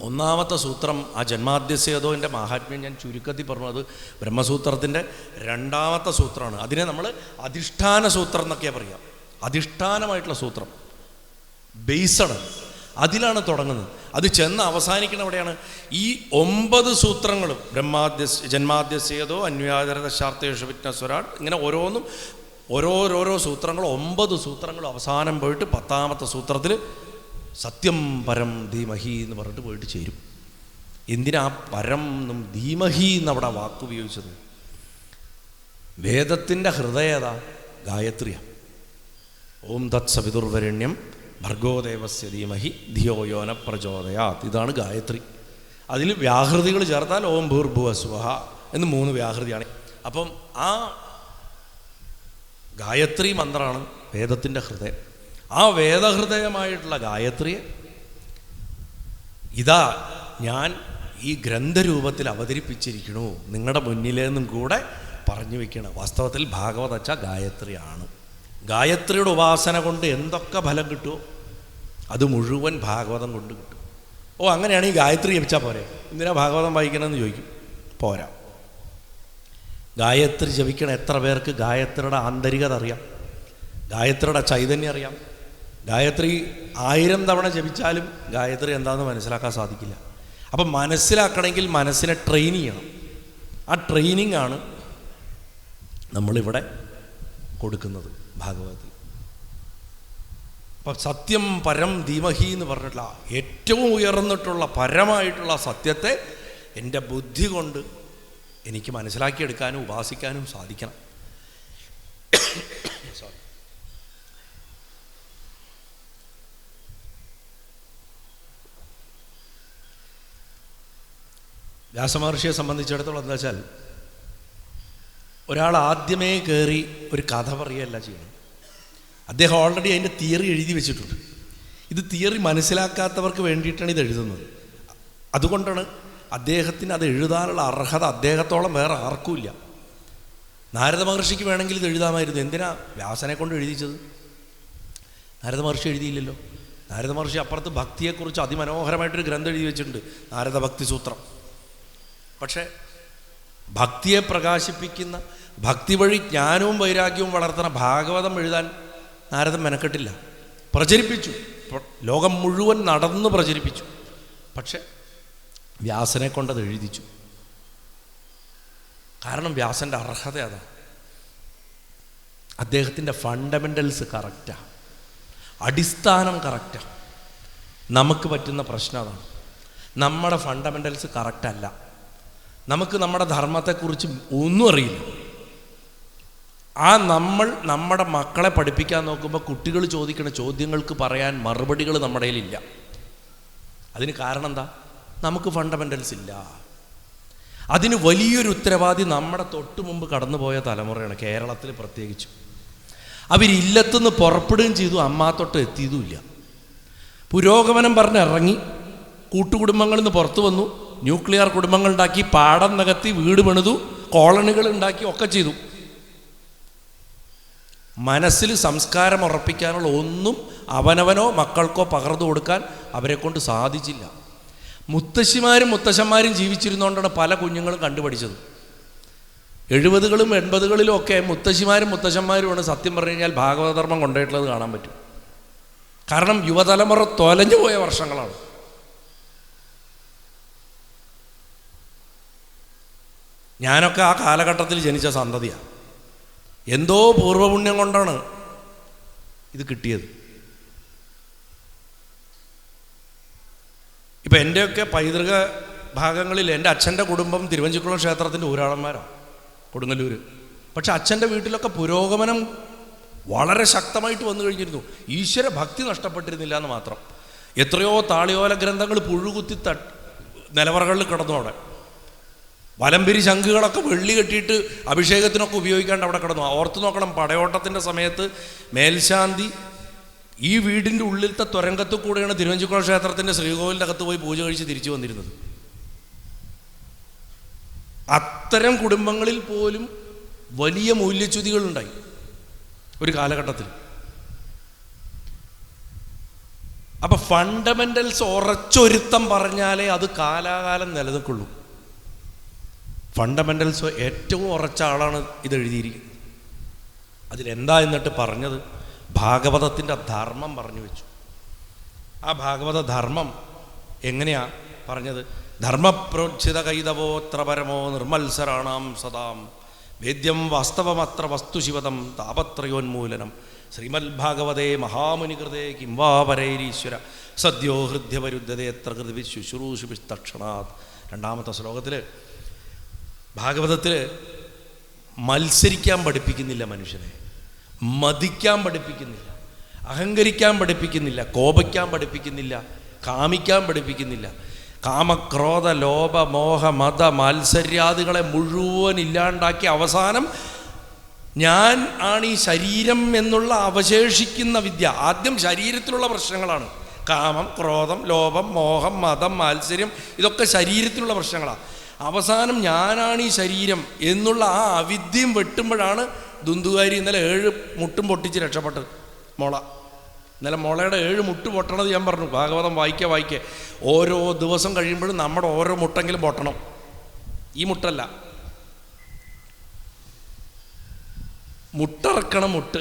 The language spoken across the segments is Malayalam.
ഒന്നാമത്തെ സൂത്രം ആ ജന്മാദ്യസേതോന്റെ മാഹാത്മ്യം ഞാൻ ചുരുക്കത്തിൽ പറഞ്ഞത് ബ്രഹ്മസൂത്രത്തിന്റെ രണ്ടാമത്തെ സൂത്രമാണ്. അതിനെ നമ്മൾ അധിഷ്ഠാന സൂത്രം എന്നൊക്കെയാണ് പറയുക. അധിഷ്ഠാനമായിട്ടുള്ള സൂത്രം. ബേസഡ്. അതിലാണ് തുടങ്ങുന്നത്. അത് ചെന്ന് അവസാനിക്കുന്ന എവിടെയാണ്? ഈ ഒമ്പത് സൂത്രങ്ങളും ബ്രഹ്മാദ്യ ജന്മാദ്യസേതോ അന്വയാതര ശാർത്തേഷ വിജ്ഞസ്വരാട് ഇങ്ങനെ ഓരോന്നും ഓരോരോരോ സൂത്രങ്ങൾ ഒമ്പത് സൂത്രങ്ങളും അവസാനം പോയിട്ട് പത്താമത്തെ സൂത്രത്തിൽ സത്യം പരം ധീമഹി എന്ന് പറഞ്ഞിട്ട് പോയിട്ട് ചേരും. എന്തിനാ പരം എന്നും ധീമഹി എന്നവിടെ വാക്ക് ഉപയോഗിച്ചത്? വേദത്തിന്റെ ഹൃദയത ഗായത്രിയ. ഓം തത് സവിതുർവരണ്യം ഭർഗോദേവസ്യ ധീമഹി ധിയോ യോന പ്രചോദയാത്. ഇതാണ് ഗായത്രി. അതിൽ വ്യാഹൃതികൾ ചേർത്താൽ ഓം ഭൂർഭുവ സ്വഹ എന്ന് മൂന്ന് വ്യാഹൃതിയാണ്. അപ്പം ആ ഗായത്രി മന്ത്രമാണ് വേദത്തിന്റെ ഹൃദയം. ആ വേദഹൃദയമായിട്ടുള്ള ഗായത്രിയെ ഇതാ ഞാൻ ഈ ഗ്രന്ഥരൂപത്തിൽ അവതരിപ്പിച്ചിരിക്കണു നിങ്ങളുടെ മുന്നിലേന്നും കൂടെ പറഞ്ഞു വെക്കണം. വാസ്തവത്തിൽ ഭാഗവത ഗായത്രിയാണ്. ഗായത്രിയുടെ ഉപാസന കൊണ്ട് എന്തൊക്കെ ഫലം കിട്ടുമോ അത് മുഴുവൻ ഭാഗവതം കൊണ്ട് കിട്ടും. ഓ അങ്ങനെയാണ് ഈ ഗായത്രി ജപിച്ചാൽ പോരെ. എന്തിനാ ഭാഗവതം വായിക്കണമെന്ന് ചോദിക്കും. പോരാ. ഗായത്രി ജപിക്കണ എത്ര പേർക്ക് ഗായത്രിയുടെ ആന്തരികത അറിയാം? ഗായത്രിയുടെ ചൈതന്യം അറിയാം? ഗായത്രി ആയിരം തവണ ജപിച്ചാലും ഗായത്രി എന്താണെന്ന് മനസ്സിലാക്കാൻ സാധിക്കില്ല. അപ്പം മനസ്സിലാക്കണമെങ്കിൽ മനസ്സിനെ ട്രെയിൻ ചെയ്യണം. ആ ട്രെയിനിങ് ആണ് നമ്മളിവിടെ കൊടുക്കുന്നത് ഭാഗവതത്തിൽ. അപ്പം സത്യം പരം ധീമഹി എന്ന് പറഞ്ഞിട്ടുള്ള ഏറ്റവും ഉയർന്നിട്ടുള്ള പരമായിട്ടുള്ള സത്യത്തെ എന്റെ ബുദ്ധി കൊണ്ട് എനിക്ക് മനസ്സിലാക്കിയെടുക്കാനും ഉപാസിക്കാനും സാധിക്കണം. വ്യാസമഹർഷിയെ സംബന്ധിച്ചിടത്തോളം എന്താ വെച്ചാൽ ഒരാൾ ആദ്യമേ കയറി ഒരു കഥ പറയുകയല്ല ചെയ്യണം അദ്ദേഹം ഓൾറെഡി അതിന്റെ തിയറി എഴുതി വെച്ചിട്ടുണ്ട്. ഇത് തിയറി മനസ്സിലാക്കാത്തവർക്ക് വേണ്ടിയിട്ടാണ് ഇത് എഴുതുന്നത്. അതുകൊണ്ടാണ് അദ്ദേഹത്തിന് അത് എഴുതാനുള്ള അർഹത അദ്ദേഹത്തോളം വേറെ ആർക്കുമില്ല നാരദ മഹർഷിക്ക് വേണമെങ്കിൽ ഇത് എഴുതാമായിരുന്നു. എന്തിനാ വ്യാസനെ കൊണ്ട് എഴുതിച്ചത്? നാരദ മഹർഷി എഴുതിയില്ലല്ലോ. നാരദ മഹർഷി അപ്പുറത്ത് ഭക്തിയെക്കുറിച്ച് അതിമനോഹരമായിട്ടൊരു ഗ്രന്ഥം എഴുതി വെച്ചിട്ടുണ്ട്. നാരദ ഭക്തി സൂത്രം. പക്ഷേ ഭക്തിയെ പ്രകാശിപ്പിക്കുന്ന ഭക്തി വഴി ജ്ഞാനവും വൈരാഗ്യവും വളർത്തുന്ന ഭാഗവതം എഴുതാൻ നാരദൻ മെനക്കെട്ടില്ല. പ്രചരിപ്പിച്ചു. ലോകം മുഴുവൻ നടന്ന് പ്രചരിപ്പിച്ചു. പക്ഷെ വ്യാസനെ കൊണ്ടത് എഴുതിച്ചു. കാരണം വ്യാസന്റെ അർഹത അതാണ് അദ്ദേഹത്തിന്റെ ഫണ്ടമെന്റൽസ് കറക്റ്റാണ് അടിസ്ഥാനം കറക്റ്റാണ് നമുക്ക് പറ്റുന്ന പ്രശ്നം അതാണ്. നമ്മുടെ ഫണ്ടമെന്റൽസ് കറക്റ്റല്ല. നമുക്ക് നമ്മുടെ ധർമ്മത്തെക്കുറിച്ച് ഒന്നും അറിയില്ല. ആ നമ്മൾ നമ്മുടെ മക്കളെ പഠിപ്പിക്കാൻ നോക്കുമ്പോൾ കുട്ടികൾ ചോദിക്കുന്ന ചോദ്യങ്ങൾക്ക് പറയാൻ മറുപടികൾ നമ്മുടെ കയ്യിലില്ല. അതിന് കാരണം എന്താ? നമുക്ക് ഫണ്ടമെന്റൽസ് ഇല്ല. അതിന് വലിയൊരു ഉത്തരവാദി നമ്മുടെ തൊട്ട് മുമ്പ് കടന്നുപോയ തലമുറയാണ് കേരളത്തിൽ പ്രത്യേകിച്ച്. അവരില്ലത്തുനിന്ന് പുറപ്പെടുകയും ചെയ്തു അമ്മാത്തൊട്ട് എത്തിയതുമില്ല പുരോഗമനം പറഞ്ഞ് ഇറങ്ങി കൂട്ടുകുടുംബങ്ങളിൽ നിന്ന് പുറത്തു വന്നു. ന്യൂക്ലിയർ കുടുംബങ്ങൾ ഉണ്ടാക്കി പാടം നികത്തി വീട് പണിതു കോളണികൾ ഉണ്ടാക്കി ഒക്കെ ചെയ്തു. മനസ്സിൽ സംസ്കാരം ഉറപ്പിക്കാനുള്ള ഒന്നും അവനവനോ മക്കൾക്കോ പകർന്നു കൊടുക്കാൻ അവരെ കൊണ്ട് സാധിച്ചില്ല. മുത്തശ്ശിമാരും മുത്തശ്ശന്മാരും ജീവിച്ചിരുന്നുകൊണ്ടാണ് പല കുഞ്ഞുങ്ങളും കണ്ടുപഠിച്ചത്. എഴുപതുകളും എൺപതുകളിലും ഒക്കെ മുത്തശ്ശിമാരും മുത്തശ്ശന്മാരുമാണ് സത്യം പറഞ്ഞു കഴിഞ്ഞാൽ ഭാഗവതധർമ്മം കൊണ്ടുപോയിട്ടുള്ളത് കാണാൻ പറ്റും. കാരണം യുവതലമുറ തൊലഞ്ഞു പോയ വർഷങ്ങളാണ്. ഞാനൊക്കെ ആ കാലഘട്ടത്തിൽ ജനിച്ച സന്തതിയാണ് എന്തോ പൂർവപുണ്യം കൊണ്ടാണ് ഇത് കിട്ടിയത്. ഇപ്പം എന്റെയൊക്കെ പൈതൃക ഭാഗങ്ങളിൽ എന്റെ അച്ഛന്റെ കുടുംബം തിരുവഞ്ചിക്കുളം ക്ഷേത്രത്തിന്റെ ഊരാളന്മാരാണ് കൊടുങ്ങല്ലൂർ പക്ഷെ അച്ഛന്റെ വീട്ടിലൊക്കെ പുരോഗമനം വളരെ ശക്തമായിട്ട് വന്നു കഴിഞ്ഞിരുന്നു. ഈശ്വര ഭക്തി നഷ്ടപ്പെട്ടിരുന്നില്ല എന്ന് മാത്രം. എത്രയോ താളിയോല ഗ്രന്ഥങ്ങൾ പുഴുകുത്തി തട്ട് നിലവറകളിൽ കിടന്നു അവിടെ. വലംപിരി ശംഖുകളൊക്കെ വെള്ളി കെട്ടിയിട്ട് അഭിഷേകത്തിനൊക്കെ ഉപയോഗിക്കാണ്ട് അവിടെ കിടന്നു. ഓർത്ത് നോക്കണം പടയോട്ടത്തിന്റെ സമയത്ത് മേൽശാന്തി ഈ വീടിന്റെ ഉള്ളിലത്തെ തുരങ്കത്ത് കൂടെയാണ് തിരുവഞ്ചിക്കുളം ക്ഷേത്രത്തിന്റെ ശ്രീകോവിലിന്റെ അകത്ത് പോയി പൂജ കഴിച്ച് തിരിച്ചു വന്നിരുന്നത്. അത്തരം കുടുംബങ്ങളിൽ പോലും വലിയ മൂല്യച്യുതികളുണ്ടായി ഒരു കാലഘട്ടത്തിൽ. അപ്പൊ ഫണ്ടമെന്റൽസ് ഉറച്ചൊരുത്തം പറഞ്ഞാലേ അത് കാലാകാലം നിലനിൽക്കുള്ളൂ. ഫണ്ടമെന്റൽസ് ഏറ്റവും ഉറച്ച ആളാണ് ഇത് എഴുതിയിരിക്കുന്നത്. അതിലെന്താ എന്നിട്ട് പറഞ്ഞത്? ഭാഗവതത്തിന്റെ ധർമ്മം പറഞ്ഞു വെച്ചു. ആ ഭാഗവത ധർമ്മം എങ്ങനെയാ പറഞ്ഞത്? ധർമ്മപ്രോക്ഷിത കൈതവോത്ര പരമോ നിർമത്സരാണാം സദാം. വേദ്യം വാസ്തവമത്ര വസ്തുശിവതം താപത്രയോന്മൂലനം. ശ്രീമദ് ഭാഗവതേ മഹാമുനികൃതേ കിംവാപരൈരീശ്വര സദ്യോ ഹൃദ്യപരുദ്ധതേ എത്ര കൃതി ശുശ്രൂഷുപിസ്തക്ഷണാത് രണ്ടാമത്തെ ശ്ലോകത്തിൽ ഭാഗവതത്തിൽ മത്സരിക്കാൻ പഠിപ്പിക്കുന്നില്ല മനുഷ്യനെ. മതിക്കാൻ പഠിപ്പിക്കുന്നില്ല. അഹങ്കരിക്കാൻ പഠിപ്പിക്കുന്നില്ല. കോപിക്കാൻ പഠിപ്പിക്കുന്നില്ല. കാമിക്കാൻ പഠിപ്പിക്കുന്നില്ല. കാമക്രോധ ലോഭ മോഹ മത മാത്സര്യാദികളെ മുഴുവൻ ഇല്ലാണ്ടാക്കി അവസാനം ഞാൻ ആണ് ഈ ശരീരം എന്നുള്ള അവശേഷിക്കുന്ന വിദ്യ. ആദ്യം ശരീരത്തിലുള്ള പ്രശ്നങ്ങളാണ്. കാമം ക്രോധം ലോഭം മോഹം മതം മാത്സര്യം ഇതൊക്കെ ശരീരത്തിലുള്ള പ്രശ്നങ്ങളാണ് അവസാനം ഞാനാണ് ഈ ശരീരം എന്നുള്ള ആ അവിദ്യം വെട്ടുമ്പോഴാണ് ദുന്തുകാരി ഇന്നലെ ഏഴ് മുട്ടും പൊട്ടിച്ച് രക്ഷപ്പെട്ടത്. മുള. ഇന്നലെ മുളയുടെ ഏഴ് മുട്ട് പൊട്ടണത് ഞാൻ പറഞ്ഞു. ഭാഗവതം വായിക്കുക വായിക്കുക ഓരോ ദിവസം കഴിയുമ്പോഴും നമ്മുടെ ഓരോ മുട്ടെങ്കിലും പൊട്ടണം. ഈ മുട്ടല്ല. മുട്ടിറക്കണം മുട്ട്.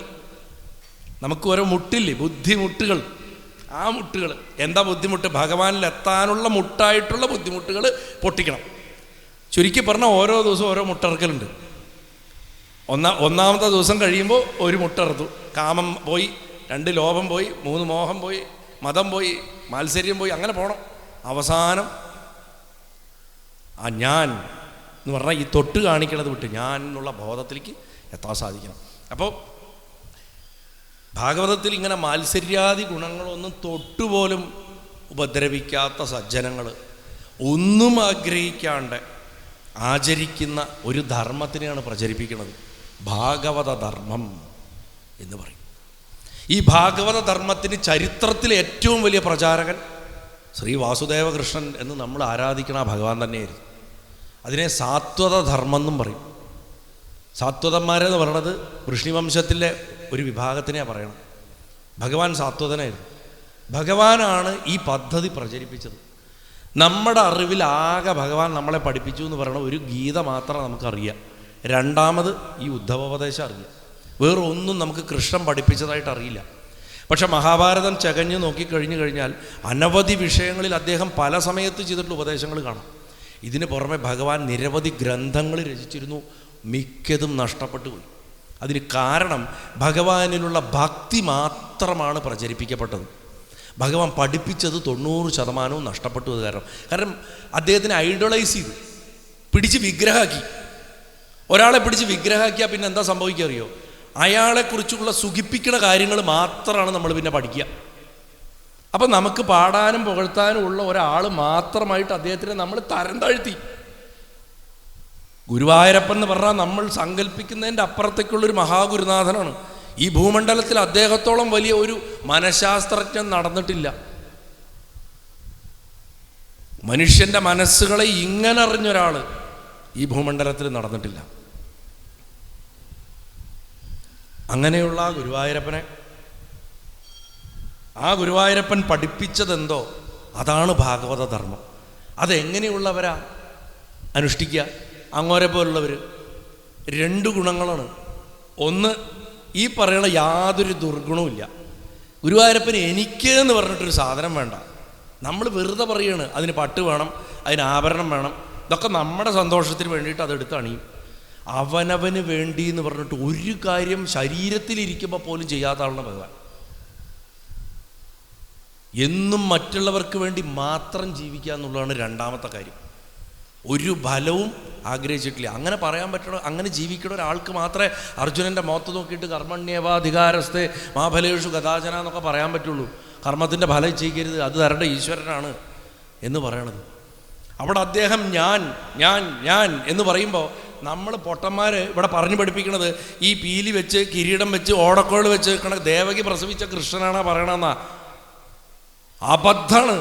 നമുക്ക് ഓരോ മുട്ടില്ലേ? ബുദ്ധിമുട്ടുകൾ. ആ മുട്ടുകൾ. എന്താ ബുദ്ധിമുട്ട്? ഭഗവാനിൽ എത്താനുള്ള മുട്ടായിട്ടുള്ള ബുദ്ധിമുട്ടുകൾ പൊട്ടിക്കണം. ചുരുക്കി പറഞ്ഞാൽ ഓരോ ദിവസവും ഓരോ മുട്ടറക്കലുണ്ട്. ഒന്നാ ഒന്നാമത്തെ ദിവസം കഴിയുമ്പോൾ ഒരു മുട്ടറുത്തു. കാമം പോയി രണ്ട് ലോഭം പോയി മൂന്ന് മോഹം പോയി മതം പോയി മാത്സര്യം പോയി അങ്ങനെ പോകണം അവസാനം ആ ഞാൻ എന്ന് പറഞ്ഞാൽ ഈ തൊട്ട് കാണിക്കണത് വിട്ട് ഞാൻ എന്നുള്ള ബോധത്തിലേക്ക് എത്താൻ സാധിക്കണം. അപ്പോൾ ഭാഗവതത്തിൽ ഇങ്ങനെ മാത്സര്യാദി ഗുണങ്ങളൊന്നും തൊട്ടുപോലും ഉപദ്രവിക്കാത്ത സജ്ജനങ്ങൾ ഒന്നും ആഗ്രഹിക്കാണ്ട് ആചരിക്കുന്ന ഒരു ധർമ്മത്തിനെയാണ് പ്രചരിപ്പിക്കുന്നത്. ഭാഗവത ധർമ്മം എന്ന് പറയും. ഈ ഭാഗവത ധർമ്മത്തിന് ചരിത്രത്തിലെ ഏറ്റവും വലിയ പ്രചാരകൻ ശ്രീ വാസുദേവകൃഷ്ണൻ എന്ന് നമ്മൾ ആരാധിക്കണ ഭഗവാൻ തന്നെയായിരുന്നു. അതിനെ സാത്വത ധർമ്മം എന്നും പറയും. സാത്വതന്മാരെന്ന് പറയണത് വൃഷ്ണിവംശത്തിലെ ഒരു വിഭാഗത്തിനെയാണ് പറയണം ഭഗവാൻ സാത്വതനായിരുന്നു. ഭഗവാനാണ് ഈ പദ്ധതി പ്രചരിപ്പിച്ചത്. നമ്മുടെ അറിവിൽ ആകെ ഭഗവാൻ നമ്മളെ പഠിപ്പിച്ചു എന്ന് പറയുന്ന ഒരു ഗീത മാത്രം നമുക്കറിയാം. രണ്ടാമത് ഈ ഉദ്ധവോപദേശം അറിയാം. വേറെ ഒന്നും നമുക്ക് കൃഷ്ണൻ പഠിപ്പിച്ചതായിട്ട് അറിയില്ല. പക്ഷെ മഹാഭാരതം ചകഞ്ഞു നോക്കിക്കഴിഞ്ഞു കഴിഞ്ഞാൽ അനവധി വിഷയങ്ങളിൽ അദ്ദേഹം പല സമയത്ത് ചെയ്തിട്ടുള്ള ഉപദേശങ്ങൾ കാണാം. ഇതിന് പുറമെ ഭഗവാൻ നിരവധി ഗ്രന്ഥങ്ങൾ രചിച്ചിരുന്നു. മിക്കതും നഷ്ടപ്പെട്ടു പോയി. അതിന് കാരണം ഭഗവാനിലുള്ള ഭക്തി മാത്രമാണ് പ്രചരിപ്പിക്കപ്പെട്ടത്. ഭഗവാൻ പഠിപ്പിച്ചത് തൊണ്ണൂറ് ശതമാനവും നഷ്ടപ്പെട്ടു അത് കാരണം. കാരണം അദ്ദേഹത്തിനെ ഐഡലൈസ് ചെയ്തു. പിടിച്ച് വിഗ്രഹമാക്കി ഒരാളെ പിടിച്ച് വിഗ്രഹമാക്കിയാൽ പിന്നെ എന്താ സംഭവിക്കുക അറിയോ? അയാളെക്കുറിച്ചുള്ള സുഖിപ്പിക്കുന്ന കാര്യങ്ങൾ മാത്രമാണ് നമ്മൾ പിന്നെ പഠിക്കുക. അപ്പം നമുക്ക് പാടാനും പുകഴ്ത്താനും ഉള്ള ഒരാൾ മാത്രമായിട്ട് അദ്ദേഹത്തിനെ നമ്മൾ തരം താഴ്ത്തി. ഗുരുവായൂരപ്പൻ എന്ന് പറഞ്ഞാൽ നമ്മൾ സങ്കല്പിക്കുന്നതിന്റെ അപ്പുറത്തേക്കുള്ളൊരു മഹാഗുരുനാഥനാണ്. ഈ ഭൂമണ്ഡലത്തിൽ അദ്ദേഹത്തോളം വലിയ ഒരു മനഃശാസ്ത്രജ്ഞൻ നടന്നിട്ടില്ല. മനുഷ്യന്റെ മനസ്സുകളെ ഇങ്ങനെ അറിഞ്ഞൊരാൾ ഈ ഭൂമണ്ഡലത്തിൽ നടന്നിട്ടില്ല. അങ്ങനെയുള്ള ആ ഗുരുവായൂരപ്പനെ ആ ഗുരുവായൂരപ്പൻ പഠിപ്പിച്ചതെന്തോ അതാണ് ഭാഗവത ധർമ്മം. അതെങ്ങനെയുള്ളവരാ അനുഷ്ഠിക്കുക? അങ്ങോരെ പോലുള്ളവർ രണ്ട് ഗുണങ്ങളാണ്. ഒന്ന് ഈ പറയണ യാതൊരു ദുർഗുണവും ഇല്ല. ഗുരുവായൂരപ്പന് എനിക്ക് എന്ന് പറഞ്ഞിട്ടൊരു സാധനം വേണ്ട. നമ്മൾ വെറുതെ പറയാണ് അതിന് പട്ട് വേണം അതിന് ആഭരണം വേണം. ഇതൊക്കെ നമ്മുടെ സന്തോഷത്തിന് വേണ്ടിയിട്ട് അതെടുത്ത് അണിയും. അവനവന് വേണ്ടി എന്ന് പറഞ്ഞിട്ട് ഒരു കാര്യം ശരീരത്തിലിരിക്കുമ്പോൾ പോലും ചെയ്യാത്ത ആളാണ് ഭഗവാൻ. എന്നും മറ്റുള്ളവർക്ക് വേണ്ടി മാത്രം ജീവിക്കുക എന്നുള്ളതാണ് രണ്ടാമത്തെ കാര്യം. ഒരു ഫലവും ആഗ്രഹിച്ചിട്ടില്ല. അങ്ങനെ പറയാൻ പറ്റണ അങ്ങനെ ജീവിക്കണ ഒരാൾക്ക് മാത്രമേ അർജുനന്റെ മുഖത്ത് നോക്കിയിട്ട് കർമ്മണ്യവാധികാരസ്ഥ മാഫലേഷു കഥാചന എന്നൊക്കെ പറയാൻ പറ്റുള്ളൂ. കർമ്മത്തിന്റെ ഫലം ചെയ്യരുത് അത് തരേണ്ട ഈശ്വരനാണ് എന്ന് പറയണത്. അവിടെ അദ്ദേഹം ഞാൻ ഞാൻ ഞാൻ എന്ന് പറയുമ്പോൾ നമ്മൾ പൊട്ടന്മാർ ഇവിടെ പറഞ്ഞു പഠിപ്പിക്കുന്നത് ഈ പീലി വെച്ച് കിരീടം വെച്ച് ഓടക്കോൾ വെച്ച് കണക്ക് ദേവകി പ്രസവിച്ച കൃഷ്ണനാണ് പറയണമെന്നാ അബദ്ധാണ്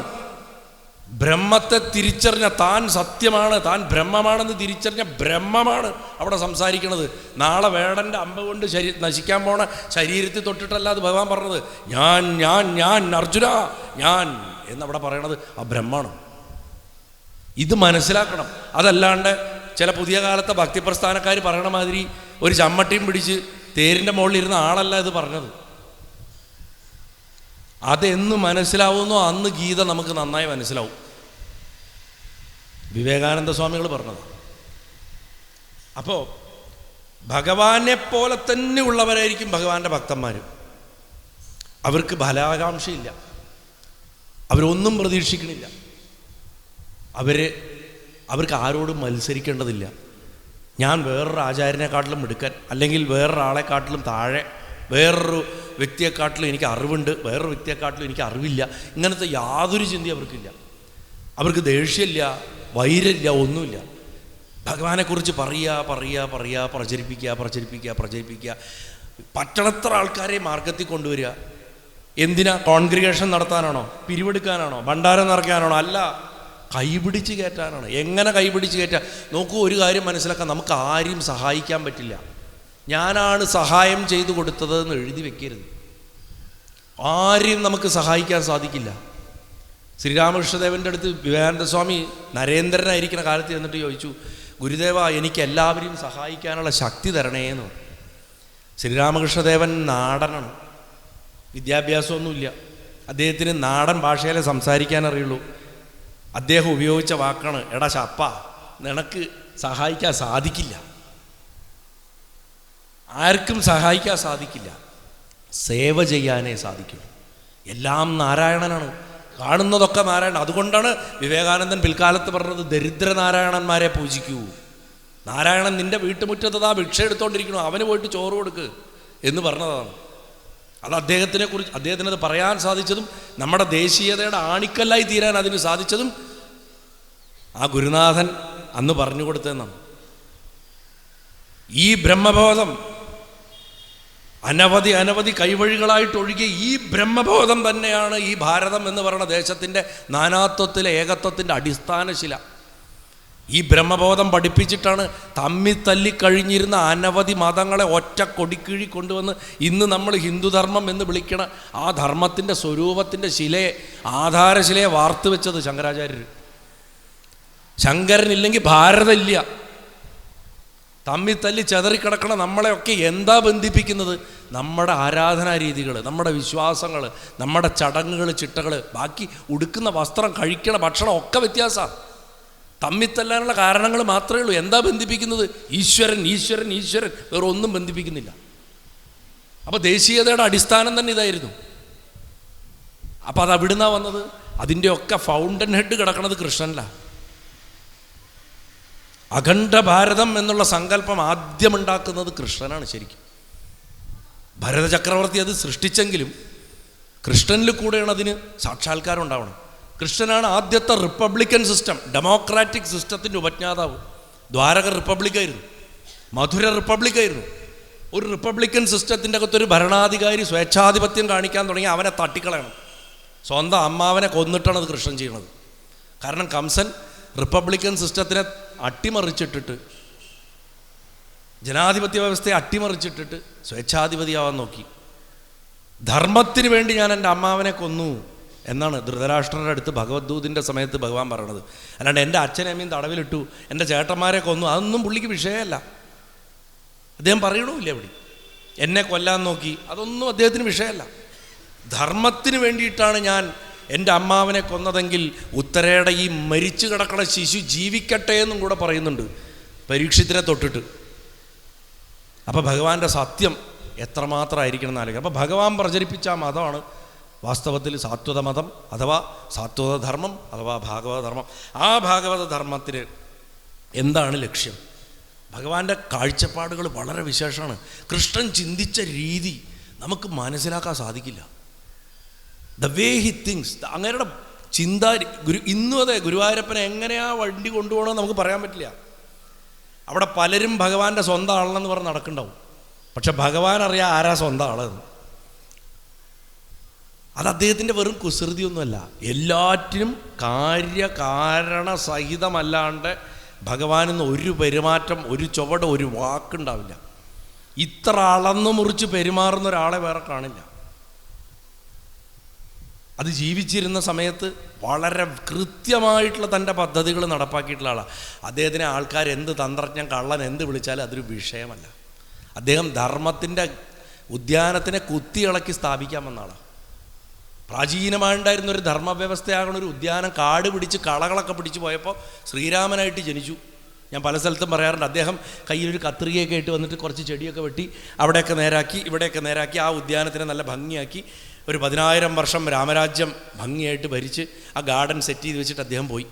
ബ്രഹ്മത്തെ തിരിച്ചറിഞ്ഞ താൻ സത്യമാണ് താൻ ബ്രഹ്മമാണെന്ന് തിരിച്ചറിഞ്ഞ ബ്രഹ്മമാണ് അവിടെ സംസാരിക്കുന്നത് നാളെ വേടന്റെ അമ്പ കൊണ്ട് ശരീ നശിക്കാൻ പോണ ശരീരത്തിൽ തൊട്ടിട്ടല്ല അത് ഭഗവാൻ പറഞ്ഞത്. ഞാൻ ഞാൻ ഞാൻ അർജുന ഞാൻ എന്നവിടെ പറയണത് ആ ബ്രഹ്മാണ്. ഇത് മനസ്സിലാക്കണം. അതല്ലാണ്ട് ചില പുതിയ കാലത്തെ ഭക്തിപ്രസ്ഥാനക്കാർ പറയണ മാതിരി ഒരു ചമ്മട്ടിയും പിടിച്ച് തേരിന്റെ മുകളിൽ ഇരുന്ന ആളല്ല ഇത് പറഞ്ഞത്. അതെന്ന് മനസ്സിലാവുന്നോ? അന്ന് ഗീത നമുക്ക് നന്നായി മനസ്സിലാവും. വിവേകാനന്ദ സ്വാമികൾ പറഞ്ഞത്. അപ്പോൾ ഭഗവാനെ പോലെ തന്നെ ഉള്ളവരായിരിക്കും ഭഗവാന്റെ ഭക്തന്മാർ അവർക്ക് ഫലാകാംക്ഷയില്ല അവരൊന്നും പ്രതീക്ഷിക്കണില്ല. അവർ അവർക്ക് ആരോടും മത്സരിക്കേണ്ടതില്ല. ഞാൻ വേറൊരു ആചാര്യനെക്കാട്ടിലും എടുക്കാൻ അല്ലെങ്കിൽ വേറൊരാളെക്കാട്ടിലും താഴെ വേറൊരു വ്യക്തിയെക്കാട്ടിലും എനിക്ക് അറിവുണ്ട് വേറൊരു വ്യക്തിയെക്കാട്ടിലും എനിക്ക് അറിവില്ല. ഇങ്ങനത്തെ യാതൊരു ചിന്തയും അവർക്കില്ല. അവർക്ക് ദേഷ്യമില്ല വൈരമില്ല ഒന്നുമില്ല. ഭഗവാനെക്കുറിച്ച് പറയുക പറയുക പറയുക പ്രചരിപ്പിക്കുക പ്രചരിപ്പിക്കുക പ്രചരിപ്പിക്കുക. പറ്റണത്ര ആൾക്കാരെ മാർഗത്തിൽ കൊണ്ടുവരിക. എന്തിനാ? കോൺഗ്രിഗേഷൻ നടത്താനാണോ? പിരിവെടുക്കാനാണോ? ഭണ്ഡാരം നിറയ്ക്കാനാണോ? അല്ല കൈപിടിച്ച് കയറ്റാനാണ്. എങ്ങനെ കൈപിടിച്ച് കയറ്റുക നോക്കൂ ഒരു കാര്യം മനസ്സിലാക്കാൻ നമുക്ക് ആരെയും സഹായിക്കാൻ പറ്റില്ല. ഞാനാണ് സഹായം ചെയ്തു കൊടുത്തത് എന്ന് എഴുതി വെക്കരുത്. ആരെയും നമുക്ക് സഹായിക്കാൻ സാധിക്കില്ല. ശ്രീരാമകൃഷ്ണദേവന്റെ അടുത്ത് വിവേകാനന്ദ സ്വാമി നരേന്ദ്രനായിരിക്കുന്ന കാലത്ത് ചെന്നിട്ട് ചോദിച്ചു ഗുരുദേവ എനിക്ക് എല്ലാവരെയും സഹായിക്കാനുള്ള ശക്തി തരണേ എന്ന് പറഞ്ഞു. ശ്രീരാമകൃഷ്ണദേവൻ നാടനാണ്. വിദ്യാഭ്യാസമൊന്നുമില്ല. അദ്ദേഹത്തിന് നാടൻ ഭാഷയിലെ സംസാരിക്കാൻ അറിയുള്ളൂ അദ്ദേഹം ഉപയോഗിച്ച വാക്കാണ് എടാ ശപ്പ നിനക്ക് സഹായിക്കാൻ സാധിക്കില്ല. ആർക്കും സഹായിക്കാൻ സാധിക്കില്ല. സേവ ചെയ്യാനേ സാധിക്കൂ. എല്ലാം നാരായണനാണ്. കാണുന്നതൊക്കെ നാരായണൻ. അതുകൊണ്ടാണ് വിവേകാനന്ദൻ പിൽക്കാലത്ത് പറഞ്ഞത് ദരിദ്ര നാരായണന്മാരെ പൂജിക്കൂ. നാരായണൻ നിന്റെ വീട്ടുമുറ്റത്ത് ആ ഭിക്ഷ എടുത്തോണ്ടിരിക്കണു അവന് പോയിട്ട് ചോറ് കൊടുക്ക് എന്ന് പറഞ്ഞതാണ്. അത് അദ്ദേഹത്തിനെ കുറിച്ച് അദ്ദേഹത്തിന് അത് പറയാൻ സാധിച്ചതും നമ്മുടെ ദേശീയതയുടെ ആണിക്കല്ലായി തീരാൻ അതിന് സാധിച്ചതും ആ ഗുരുനാഥൻ അന്ന് പറഞ്ഞു കൊടുത്തതെന്നാണ്. ഈ ബ്രഹ്മബോധം അനവധി അനവധി കൈവഴികളായിട്ട് ഒഴുകിയ ഈ ബ്രഹ്മബോധം തന്നെയാണ് ഈ ഭാരതം എന്ന് പറയുന്ന ദേശത്തിന്റെ നാനാത്വത്തിലെ ഏകത്വത്തിന്റെ അടിസ്ഥാന ശില. ഈ ബ്രഹ്മബോധം പഠിപ്പിച്ചിട്ടാണ് തമ്മി തല്ലിക്കഴിഞ്ഞിരുന്ന അനവധി മതങ്ങളെ ഒറ്റ കൊടിക്കീഴി കൊണ്ടുവന്ന് ഇന്ന് നമ്മൾ ഹിന്ദുധർമ്മം എന്ന് വിളിക്കണ ആ ധർമ്മത്തിന്റെ സ്വരൂപത്തിന്റെ ശിലയെ ആധാരശിലയെ വാർത്തു വെച്ചത് ശങ്കരാചാര്യർ. ശങ്കരനില്ലെങ്കിൽ ഭാരതമില്ല. തമ്മി തല്ലി ചെതറിക്കിടക്കണ നമ്മളെയൊക്കെ എന്താ ബന്ധിപ്പിക്കുന്നത്? നമ്മുടെ ആരാധനാ രീതികൾ നമ്മുടെ വിശ്വാസങ്ങൾ നമ്മുടെ ചടങ്ങുകൾ ചിട്ടകൾ ബാക്കി ഉടുക്കുന്ന വസ്ത്രം കഴിക്കണ ഭക്ഷണം ഒക്കെ വ്യത്യാസമാണ് തമ്മിത്തല്ലാനുള്ള കാരണങ്ങൾ മാത്രമേ ഉള്ളൂ. എന്താ ബന്ധിപ്പിക്കുന്നത്? ഈശ്വരൻ ഈശ്വരൻ ഈശ്വരൻ. വേറെ ഒന്നും ബന്ധിപ്പിക്കുന്നില്ല. അപ്പോൾ ദേശീയതയുടെ അടിസ്ഥാനം തന്നെ ഇതായിരുന്നു. അപ്പോൾ അത് അവിടുന്നാ വന്നത്? അതിന്റെയൊക്കെ ഫൗണ്ടൻ ഹെഡ് കിടക്കുന്നത് കൃഷ്ണനിലാണ് അഖണ്ഡ ഭാരതം എന്നുള്ള സങ്കല്പം ആദ്യമുണ്ടാക്കുന്നത് കൃഷ്ണനാണ് ശരിക്കും. ഭരതചക്രവർത്തി അത് സൃഷ്ടിച്ചെങ്കിലും കൃഷ്ണനിൽ കൂടെയാണ് അതിന് സാക്ഷാത്കാരം ഉണ്ടാവണം കൃഷ്ണനാണ് ആദ്യത്തെ റിപ്പബ്ലിക്കൻ സിസ്റ്റം ഡെമോക്രാറ്റിക് സിസ്റ്റത്തിന്റെ ഉപജ്ഞാതാവ്. ദ്വാരക റിപ്പബ്ലിക്കായിരുന്നു. മധുര റിപ്പബ്ലിക്കായിരുന്നു. ഒരു റിപ്പബ്ലിക്കൻ സിസ്റ്റത്തിന്റെ അകത്തൊരു ഭരണാധികാരി സ്വേച്ഛാധിപത്യം കാണിക്കാൻ തുടങ്ങി അവനെ തട്ടിക്കളയണം. സ്വന്തം അമ്മാവനെ കൊന്നിട്ടാണ് അത് കൃഷ്ണൻ ചെയ്യണത് കാരണം കംസൻ റിപ്പബ്ലിക്കൻ സിസ്റ്റത്തിനെ അട്ടിമറിച്ചിട്ടിട്ട് ജനാധിപത്യ വ്യവസ്ഥയെ അട്ടിമറിച്ചിട്ടിട്ട് സ്വേച്ഛാധിപതിയാവാൻ നോക്കി. ധർമ്മത്തിന് വേണ്ടി ഞാൻ എന്റെ അമ്മാവനെ കൊന്നു എന്നാണ് ധൃതരാഷ്ട്രരുടെ അടുത്ത് ഭഗവത്ദൂതിന്റെ സമയത്ത് ഭഗവാൻ പറയണത്. അല്ലാണ്ട് എന്റെ അച്ഛനെ അമ്മയും തടവിലിട്ടു എന്റെ ചേട്ടന്മാരെ കൊന്നു അതൊന്നും പുള്ളിക്ക് വിഷയമല്ല. അദ്ദേഹം പറയണമില്ല ഇവിടെ എന്നെ കൊല്ലാൻ നോക്കി അതൊന്നും അദ്ദേഹത്തിന് വിഷയമല്ല. ധർമ്മത്തിന് വേണ്ടിയിട്ടാണ് ഞാൻ എന്റെ അമ്മാവനെ കൊന്നതെങ്കിൽ ഉത്തരയുടെ ഈ മരിച്ചു കിടക്കണ ശിശു ജീവിക്കട്ടെ എന്നും കൂടെ പറയുന്നുണ്ട്. പരീക്ഷത്തിനെ തൊട്ടിട്ട്. അപ്പോൾ ഭഗവാന്റെ സത്യം എത്രമാത്രമായിരിക്കണം ആലോചിക്കുക അപ്പോൾ ഭഗവാൻ പ്രചരിപ്പിച്ച മതമാണ് വാസ്തവത്തിൽ സാത്വത മതം അഥവാ സാത്വത ധർമ്മം അഥവാ ഭാഗവത ധർമ്മം. ആ ഭാഗവത ധർമ്മത്തിന് എന്താണ് ലക്ഷ്യം? ഭഗവാന്റെ കാഴ്ചപ്പാടുകൾ വളരെ വിശേഷമാണ്. കൃഷ്ണൻ ചിന്തിച്ച രീതി നമുക്ക് മനസ്സിലാക്കാൻ സാധിക്കില്ല. ദ വേ ഹി തിങ്സ് അങ്ങയുടെ ചിന്താ ഗുരു ഇന്നും അതെ ഗുരുവായൂരപ്പനെ എങ്ങനെയാ വണ്ടി കൊണ്ടുപോകണമെന്ന് നമുക്ക് പറയാൻ പറ്റില്ല. അവിടെ പലരും ഭഗവാന്റെ സ്വന്തം ആളെന്ന് പറഞ്ഞ് നടക്കണ്ടാവും പക്ഷെ ഭഗവാൻ അറിയാം ആരാ സ്വന്തം ആളെന്ന് അത് അദ്ദേഹത്തിന്റെ വെറും കുസൃതിയൊന്നുമല്ല. എല്ലാറ്റിനും കാര്യകാരണ സഹിതമല്ലാണ്ട് ഭഗവാനെന്ന് ഒരു പെരുമാറ്റം ഒരു ചുവട് ഒരു വാക്കുണ്ടാവില്ല. ഇത്ര അളന്നു മുറിച്ച് പെരുമാറുന്ന ഒരാളെ വേറെ കാണില്ല. അത് ജീവിച്ചിരുന്ന സമയത്ത് വളരെ കൃത്യമായിട്ടുള്ള തന്റെ പദ്ധതികൾ നടപ്പാക്കിയിട്ടുള്ള ആളാണ് അദ്ദേഹത്തിനെ ആൾക്കാർ എന്ത് തന്ത്രജ്ഞൻ കള്ളൻ എന്ത് വിളിച്ചാലും അതൊരു വിഷയമല്ല. അദ്ദേഹം ധർമ്മത്തിന്റെ ഉദ്യാനത്തിനെ കുത്തിയിളക്കി സ്ഥാപിക്കാൻ വന്ന ആളാണ് ഒരു ധർമ്മവ്യവസ്ഥയാകുന്ന ഒരു ഉദ്യാനം കാട് പിടിച്ച് കളകളൊക്കെ പിടിച്ച് പോയപ്പോൾ ശ്രീരാമനായിട്ട് ജനിച്ചു. ഞാൻ പല സ്ഥലത്തും പറയാറുണ്ട് അദ്ദേഹം കയ്യിലൊരു കത്രികയൊക്കെ ഇട്ട് വന്നിട്ട് കുറച്ച് ചെടിയൊക്കെ വെട്ടി അവിടെയൊക്കെ നേരാക്കി ഇവിടെയൊക്കെ നേരാക്കി ആ ഉദ്യാനത്തിനെ നല്ല ഭംഗിയാക്കി. ഒരു പതിനായിരം വർഷം രാമരാജ്യം ഭംഗിയായിട്ട് ഭരിച്ച് ആ ഗാർഡൻ സെറ്റ് ചെയ്ത് വെച്ചിട്ട് അദ്ദേഹം പോയി.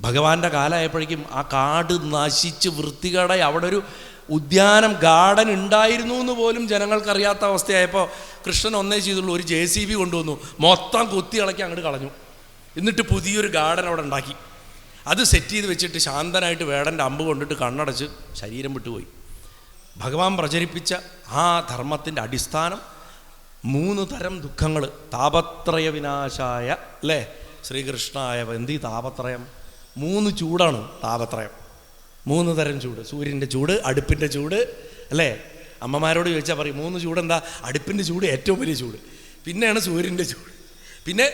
ഭഗവാന്റെ കാലമായപ്പോഴേക്കും ആ കാട് നശിച്ച് വൃത്തികേടായി. അവിടെ ഒരു ഉദ്യാനം ഗാർഡൻ ഉണ്ടായിരുന്നു എന്ന് പോലും ജനങ്ങൾക്കറിയാത്ത അവസ്ഥയായപ്പോൾ കൃഷ്ണൻ ഒന്നേ ചെയ്തുള്ളൂ ഒരു ജെ സി ബി കൊണ്ടുവന്നു. മൊത്തം കുത്തി ഇളക്കി അങ്ങോട്ട് കളഞ്ഞു. എന്നിട്ട് പുതിയൊരു ഗാർഡൻ അവിടെ ഉണ്ടാക്കി. അത് സെറ്റ് ചെയ്ത് വെച്ചിട്ട് ശാന്തനായിട്ട് വേടന്റെ അമ്പ് കൊണ്ടിട്ട് കണ്ണടച്ച് ശരീരം വിട്ടുപോയി. ഭഗവാൻ പ്രചരിപ്പിച്ച ആ ധർമ്മത്തിന്റെ അടിസ്ഥാനം മൂന്ന് തരം ദുഃഖങ്ങൾ. താപത്രയ വിനാശായ അല്ലേ? ശ്രീകൃഷ്ണായ എന്ത് താപത്രയം? മൂന്ന് ചൂടാണ് താപത്രയം. മൂന്ന് തരം ചൂട്. സൂര്യന്റെ ചൂട് അടുപ്പിന്റെ ചൂട് അല്ലേ? അമ്മമാരോട് ചോദിച്ചാൽ പറയും മൂന്ന് ചൂട് എന്താ അടുപ്പിന്റെ ചൂട് ഏറ്റവും വലിയ ചൂട്. പിന്നെയാണ് സൂര്യന്റെ ചൂട്. പിന്നെ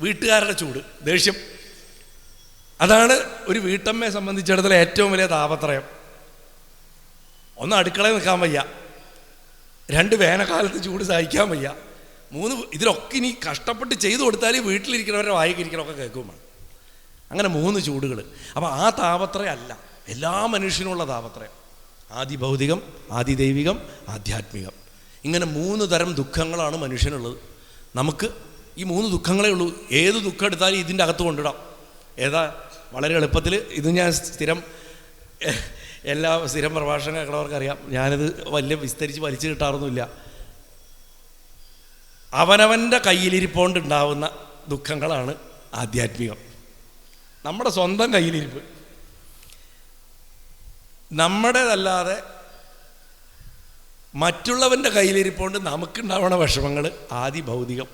വീട്ടുകാരുടെ ചൂട് ദേഷ്യം. അതാണ് ഒരു വീട്ടമ്മയെ സംബന്ധിച്ചിടത്തോളം ഏറ്റവും വലിയ താപത്രയം. ഒന്ന് അടുക്കളയിൽ നിൽക്കാൻ വയ്യ. രണ്ട് വേനൽക്കാലത്ത് ചൂട് സഹിക്കാൻ വയ്യ. മൂന്ന് ഇതിലൊക്കെ ഇനി കഷ്ടപ്പെട്ട് ചെയ്തു കൊടുത്താൽ വീട്ടിലിരിക്കുന്നവരുടെ വായിക്കിരിക്കണമൊക്കെ കേൾക്കുമാണ് അങ്ങനെ മൂന്ന് ചൂടുകൾ അപ്പോൾ ആ താപത്രയല്ല എല്ലാ മനുഷ്യനുമുള്ള താപത്രയം. ആദി ഭൗതികം ആദി ദൈവികം ആധ്യാത്മികം. ഇങ്ങനെ മൂന്ന് തരം ദുഃഖങ്ങളാണ് മനുഷ്യനുള്ളത്. നമുക്ക് ഈ മൂന്ന് ദുഃഖങ്ങളേ ഉള്ളൂ. ഏത് ദുഃഖം എടുത്താലും ഇതിന്റെ അകത്ത് കൊണ്ടിടാം. ഏതാ? വളരെ എളുപ്പത്തിൽ ഇത് ഞാൻ സ്ഥിരം എല്ലാ സ്ഥിരം പ്രഭാഷണം കേൾക്കണവർക്ക് അറിയാം ഞാനിത് വലിയ വിസ്തരിച്ച് വലിച്ചു കിട്ടാറൊന്നുമില്ല. അവനവന്റെ കയ്യിലിരിപ്പോണ്ടുണ്ടാവുന്ന ദുഃഖങ്ങളാണ് ആധ്യാത്മികം. നമ്മുടെ സ്വന്തം കയ്യിലിരിപ്പ്. നമ്മുടേതല്ലാതെ മറ്റുള്ളവന്റെ കയ്യിലിരിപ്പോണ്ട് നമുക്കുണ്ടാവണ വിഷമങ്ങൾ ആദി ഭൗതികം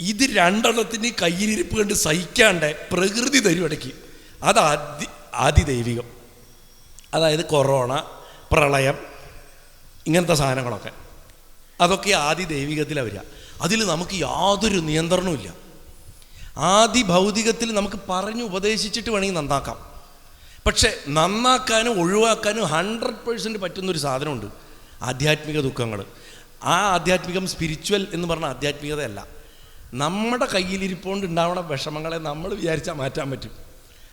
ഇത് രണ്ടെണ്ണത്തിന് കയ്യിലിരിപ്പ് കണ്ട് സഹിക്കാണ്ട് പ്രകൃതി തരും ഇടയ്ക്ക്. അത് ആദി ആദി ദൈവികം അതായത് കൊറോണ പ്രളയം ഇങ്ങനത്തെ സാധനങ്ങളൊക്കെ. അതൊക്കെ ആദി ദൈവികത്തിലാണ് വരിക. അതിൽ നമുക്ക് യാതൊരു നിയന്ത്രണവുമില്ല ആദി ഭൗതികത്തിൽ നമുക്ക് പറഞ്ഞു ഉപദേശിച്ചിട്ട് വേണമെങ്കിൽ നന്നാക്കാം. പക്ഷേ നന്നാക്കാനും ഒഴിവാക്കാനും ഹൺഡ്രഡ് പേഴ്സന്റ് പറ്റുന്നൊരു സാധനമുണ്ട്. ആധ്യാത്മിക ദുഃഖങ്ങൾ. ആ ആധ്യാത്മികം സ്പിരിച്വൽ എന്ന് പറഞ്ഞ ആധ്യാത്മികതയല്ല. നമ്മുടെ കയ്യിലിരിപ്പോണ്ട് ഉണ്ടാവുന്ന വിഷമങ്ങളെ നമ്മൾ വിചാരിച്ചാൽ മാറ്റാൻ പറ്റും.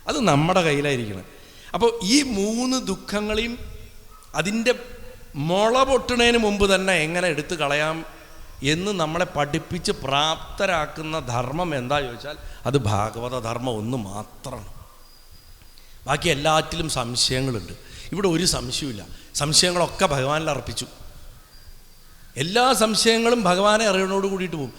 അത് നമ്മുടെ കയ്യിലായിരിക്കണം. അപ്പോൾ ഈ മൂന്ന് ദുഃഖങ്ങളെയും അതിന്റെ മുള പൊട്ടുന്നതിന് മുമ്പ് തന്നെ എങ്ങനെ എടുത്തു കളയാം എന്ന് നമ്മളെ പഠിപ്പിച്ച് പ്രാപ്തരാക്കുന്ന ധർമ്മം എന്താ ചോദിച്ചാൽ അത് ഭാഗവത ധർമ്മം ഒന്ന് മാത്രമാണ്. ബാക്കി എല്ലാറ്റിലും സംശയങ്ങളുണ്ട്. ഇവിടെ ഒരു സംശയമില്ല സംശയങ്ങളൊക്കെ ഭഗവാനിൽ അർപ്പിച്ചു. എല്ലാ സംശയങ്ങളും ഭഗവാനെ അറിയണോട് കൂടിയിട്ട് പോകും